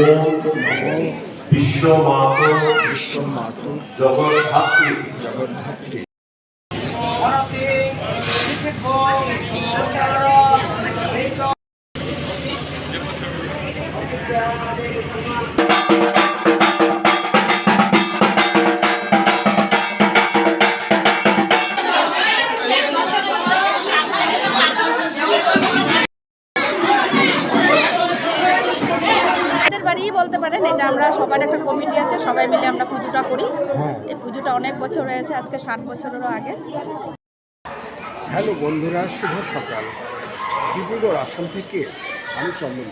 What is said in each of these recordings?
নমো বিশ্ব মাতো ধাত্রী জগৎ জগদ্ধাত্রী আমরা সবার একটা কমিটি আছে সবাই মিলে আমরা পুজোটা করি। হ্যাঁ। এই পুজোটা অনেক বছর হয়েছে আজকে ষাট বছরেরও আগে। হ্যালো বন্ধুরা শুভ সকাল। ডিব্রুগড় আসাম থেকে আমি চন্দন।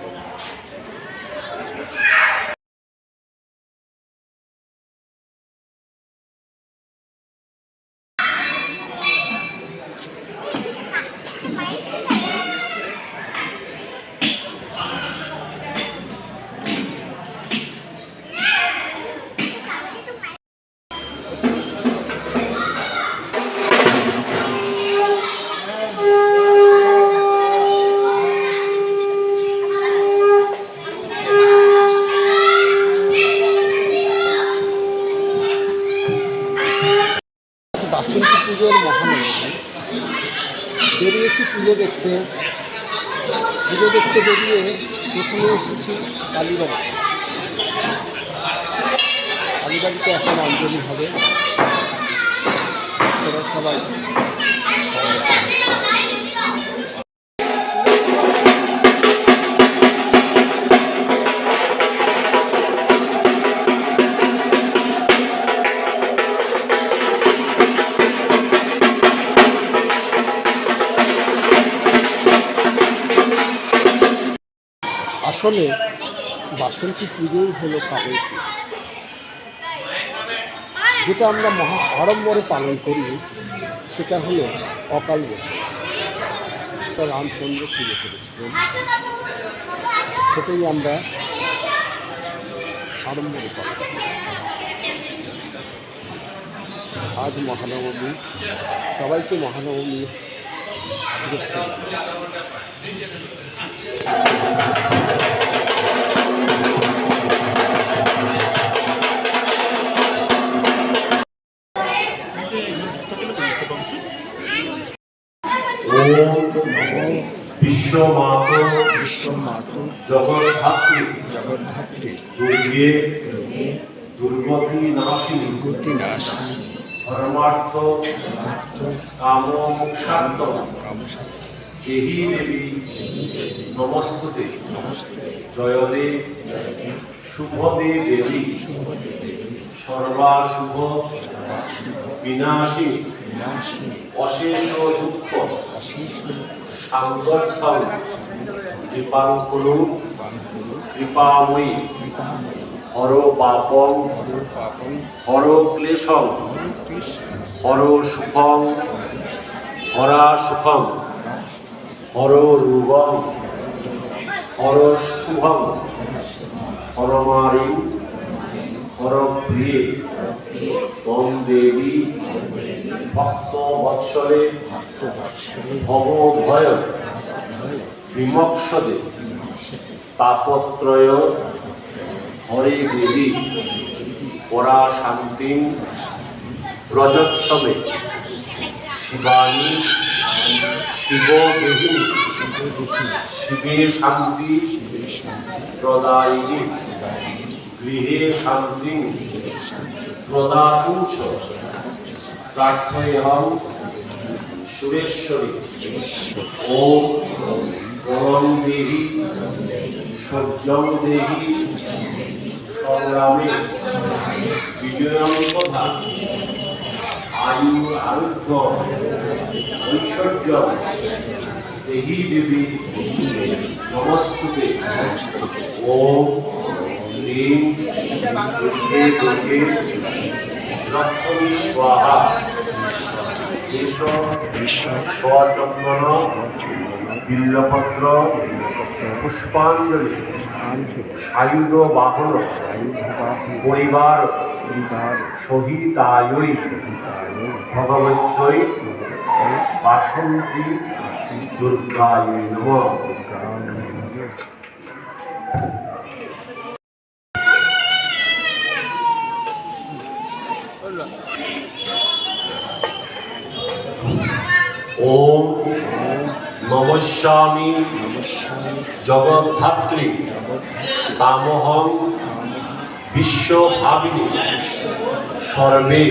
অঞ্জলি হবে তোরা সবাই আসলে বাসন্তী পুজোই হলো কাবের পুজো। যেটা আমরা মহা আড়ম্বরে পালন করি, সেটা হলো অকাল রামচন্দ্র পুজো করেছিলেন। সেটাই আমরা আড়ম্বরে পালন। আজ মহানবমী, সবাইকে মহানবমী শুভেচ্ছা। জানাই। ওম নমো বিশ্ব মাতো জগদ্ধাত্রী জগদ্ধাত্রী দুর্গে ধর্মার্থ কাম মোক্ষার্থ দেহি দেবী নমস্তুতে জয়দে শুভদে দেবী সর্বাশুভ বিনাশী অশেষ দুঃখ সান্তর্থম কৃপাঙ্কুলু কৃপাময়ী হর পাপং হর ক্লেশং হর সুখং হরা সুখং হর রূপং হর শুভং হরমারি হর প্রিয়ে দেবী ভক্ত বৎসলে ভব ভয়, বিমক্ষদে, তাপত্রয় হরে দেবী, পরা শান্তি ব্রজোৎসবে, শিবানী, শিব দেহিনী শিবে শান্তি প্রদায়িনী, গৃহে শান্তি প্রদাতুঞ্চ। প্রার্থয়হম সুরেশ্বরী ওম গরম দেহি সজ্জম দেহি সংগ্রামে বিজয়ম কথা আয়ু আরোগ্য ঐশ্বর্য দেহি দেবী নমস্তুতে ওম হ্রিম দুর্গে দুর্গে লক্ষ্মী স্বাহা এস স্বচন্দন বিল্লপত্র পুষ্পাঞ্জলি সায়ুধ বাহন পরিবার সহিতায়ই ভগবত্যই বাসন্তী দুর্গায় নম। ওম নমস্কার জগদ্ধাত্রী তামহং বিশ্বভাবিনী সর্বে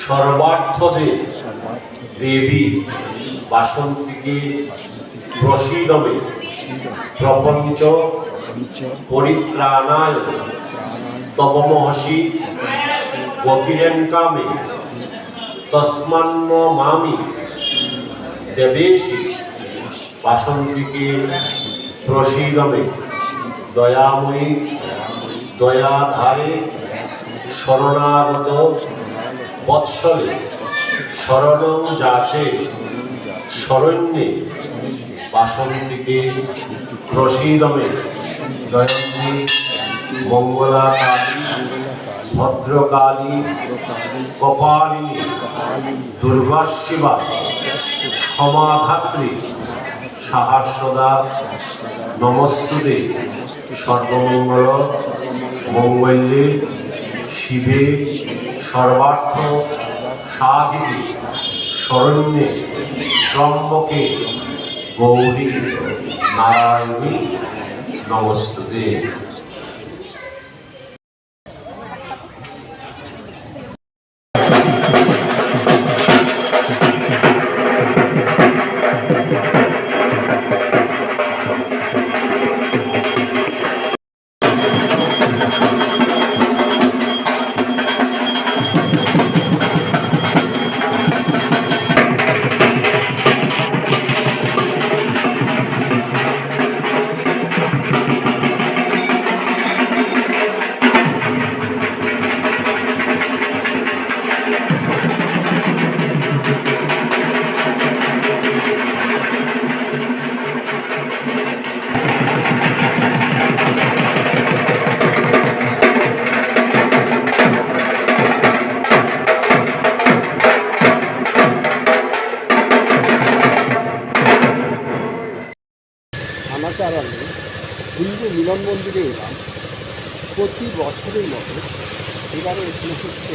সর্বার্থদে সর্বার্থ দেবী বাসন্তীকে বাসন্তী প্রসীদমে প্রপঞ্চ পঞ্চ পরিত্রাণায় প্রাণায় তব মহসি গতিরেঙ্কামে তস্মান্ন মামি দেবেশি বাসন্তীকে প্রসীদমে দয়াময়ী, দয়াধারে শরণাগত বৎসলে শরণং যাচে শরণ্যে বাসন্তীকে প্রসীদমে জয়ন্তী মঙ্গলা ভদ্রকালী, কপালিনী, দুর্গা শিবা সমাধাত্রী সাহাস্যদা নমস্তুতে সর্বমঙ্গল মঙ্গল্যে শিবে সর্বার্থ সাধিকে শরণ্যে ত্রম্বকে গৌরী নারায়ণী নমস্তুতে। মন্দিরে এলাম। প্রতি বছরের মতো এবারও এখানে হচ্ছে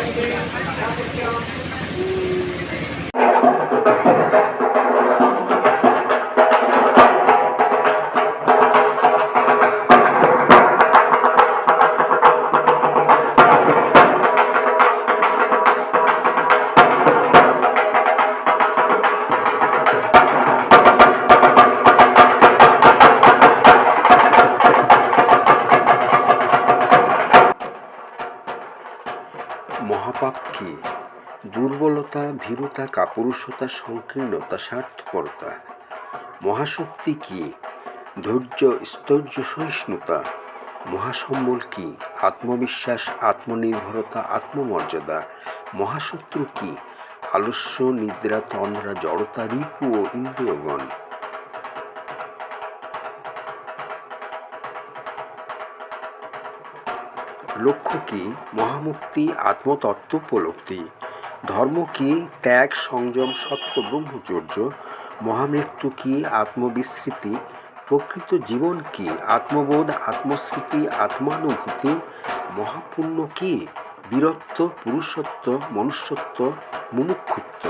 পুরুষতা সংকীর্ণতা, স্বার্থপরতা, মহাশক্তি কি? ধৈর্য, স্তর্য, সহিষ্ণুতা, মহাসম্বল কি? আত্মবিশ্বাস, আত্মনির্ভরতা, আত্মমর্যাদা, মহাশত্রু কি? আলস্য, নিদ্রা, তন্দ্রা, জড়তা, রিপু ও ইন্দ্রিয়গণ। লক্ষ্য কি? মহামুক্তি আত্মতত্ত্বোপলব্ধি ধর্ম কি ত্যাগ সংযম সত্য ব্রহ্মচর্য মহামৃত্যু কি আত্মবিস্মৃতি প্রকৃত জীবন কি আত্মবোধ আত্মস্মৃতি আত্মানুভূতি মহাপুণ্য কি বীরত্ব পুরুষত্ব মনুষ্যত্ব মুমুক্ষুত্ব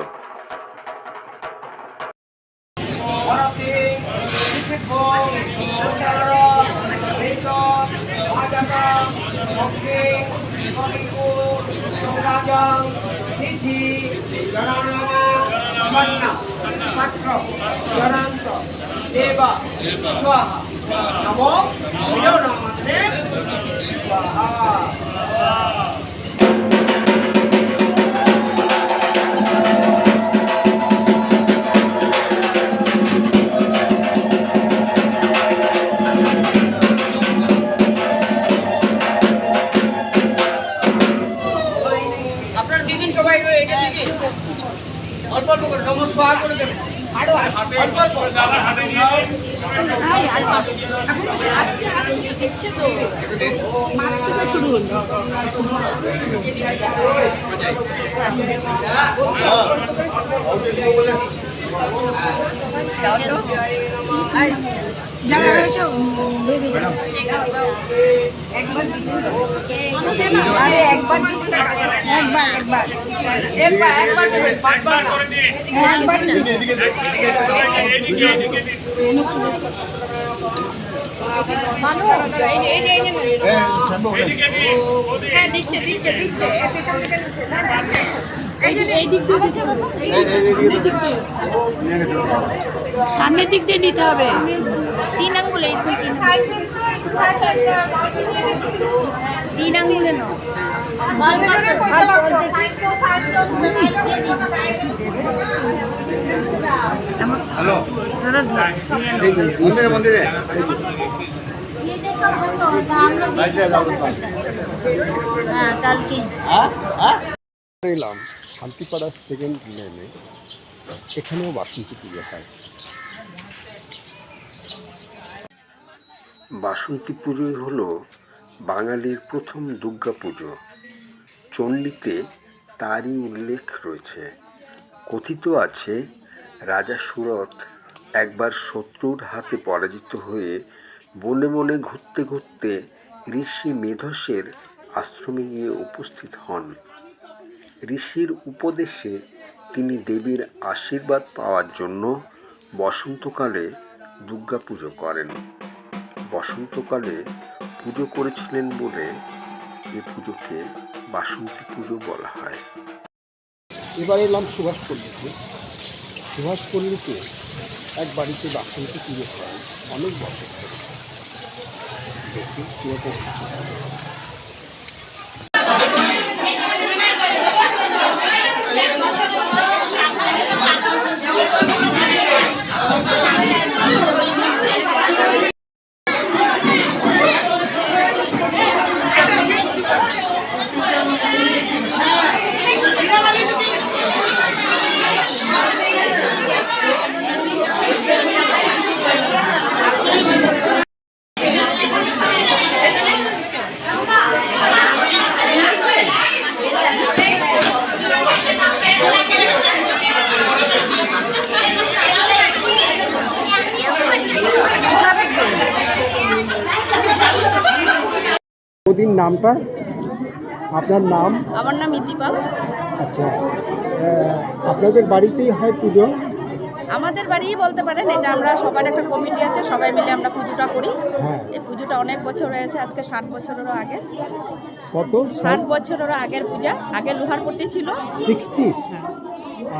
দেবা স্বাহা নমো একবার একবার দেবেন পাঁচবার না হ্যাঁ দিচ্ছে দিচ্ছে সামনের দিক দিয়ে নিতে হবে তিন আঙ্গুলে তিন আঙ্গুলে নাও মন্দিরে মন্দিরে। হ্যাঁ এলাম শান্তিপাড়া সেকেন্ড লেনে এখানেও বাসন্তী পুজো হয়। বাসন্তী পুজোই হলো বাঙালির প্রথম দুর্গা পুজো। চণ্ডীতে তারই উল্লেখ রয়েছে। কথিত আছে, রাজা সুরথ একবার শত্রুর হাতে পরাজিত হয়ে বনে বনে ঘুরতে ঘুরতে ঋষি মেধসের আশ্রমে গিয়ে উপস্থিত হন। ঋষির উপদেশে তিনি দেবীর আশীর্বাদ পাওয়ার জন্য বসন্তকালে দুর্গা পুজো করেন। বসন্তকালে পুজো করেছিলেন বলে এ পুজোকে বাসন্তী পুজো বলা হয়। এবার এলাম সুভাষ পল্লীতে। সুভাষ পল্লীতে এক বাড়িতে বাসন্তী পুজো হয় অনেক বছর ধরে। দেখি কীরকম নামটা? আপনার নাম? আমার নাম ইতিপাল আচ্ছা। আপনাদের বাড়িতেই হয় পুজো? আমাদের বাড়িই বলতে পারেন এটা আমরা সবার একটা কমিটি আছে সবাই মিলে আমরা পুজোটা করি। হ্যাঁ। এই পুজোটা অনেক বছর হয়েছে আজকে ষাট বছরেরও আগে। কত? ষাট বছরেরও আগের পূজা আগে লোহারপট্টি ছিল। সিক্সটি? হ্যাঁ।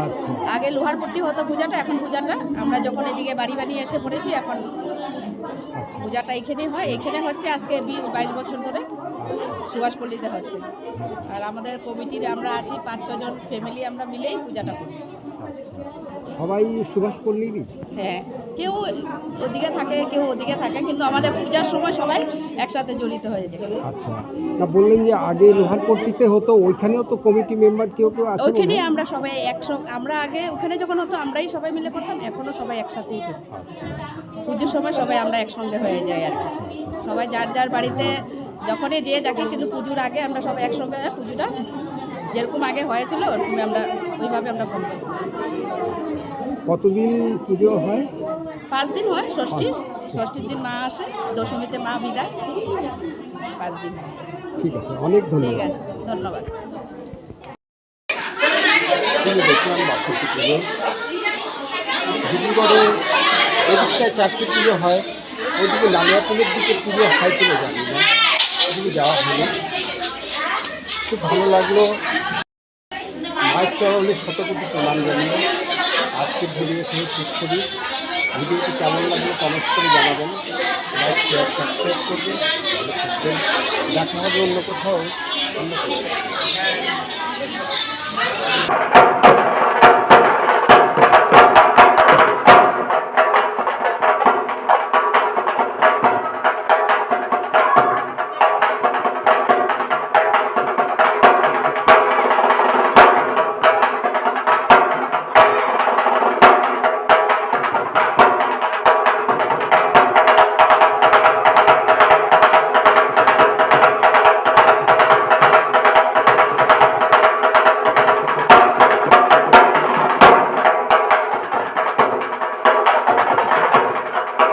আচ্ছা। আগে লোহারপট্টি হতো পূজাটা এখন পূজাটা। আমরা যখন এদিকে বাড়ি বানিয়ে এসে পড়েছি এখন আচ্ছা। পূজাটা এখানেই হয়। এখানে হচ্ছে আজকে বিশ বাইশ বছর ধরে। সুভাষপল্লীতে হচ্ছে। আর আমাদের কমিটির আমরা আছি পাঁচ ছজন ফ্যামিলি আমরা মিলেই পূজাটা করি। সবাই সুভাষপল্লীরই হ্যাঁ কেউ ওদিকে থাকে কেউ ওদিকে থাকে কিন্তু আমাদের পূজার সময় সবাই একসাথে জড়িত হয়ে যায়। আচ্ছা না বললেন যে আগে লোহারপট্টিতে হতো ওইখানেও তো কমিটি মেম্বার কেউ কেউ আছে ওইখানে আমরা সবাই একসঙ্গে আমরা আগে ওখানে যখন হতো আমরাই সবাই মিলে করতাম এখনও সবাই একসাথেই করি আচ্ছা। পুজোর সময় সবাই আমরা একসঙ্গে হয়ে যাই আর কি। সবাই যার যার বাড়িতে যখনই যে যাকে কিন্তু পুজোর আগে আমরা সবাই একসঙ্গে পুজোটা যেরকম আগে হয়েছিল ওরকম আমরা ওইভাবে আমরা কমপ্লিট কতদিন পুজো হয়? পাঁচ দিন হয় ষষ্ঠী। ষষ্ঠীর দিন মা আসে দশমীতে মা বিদায়। পাঁচ দিন ঠিক আছে অনেক ঠিক আছে ধন্যবাদ। দেখলাম বাসন্তী পুজো। ডিব্রুগড়ে এদিকটায় চারটে পুজো হয় ওইদিকে লালিয়াপুরের দিকে পুজো হয় কিনা জানি না। ওদিকে যাওয়া হলো খুব ভালো লাগল। মায়ের চরণে শত কোটি প্রণাম জানিয়ে আজকের ভিডিও এখানে শেষ করি। ভিডিওটি কেমন লাগল কমেন্ট করে জানাবেন। লাইক শেয়ার সাবস্ক্রাইব করবেন। ভালো থাকবেন। দেখা হবে অন্য কোথাও। অন্য কোথাও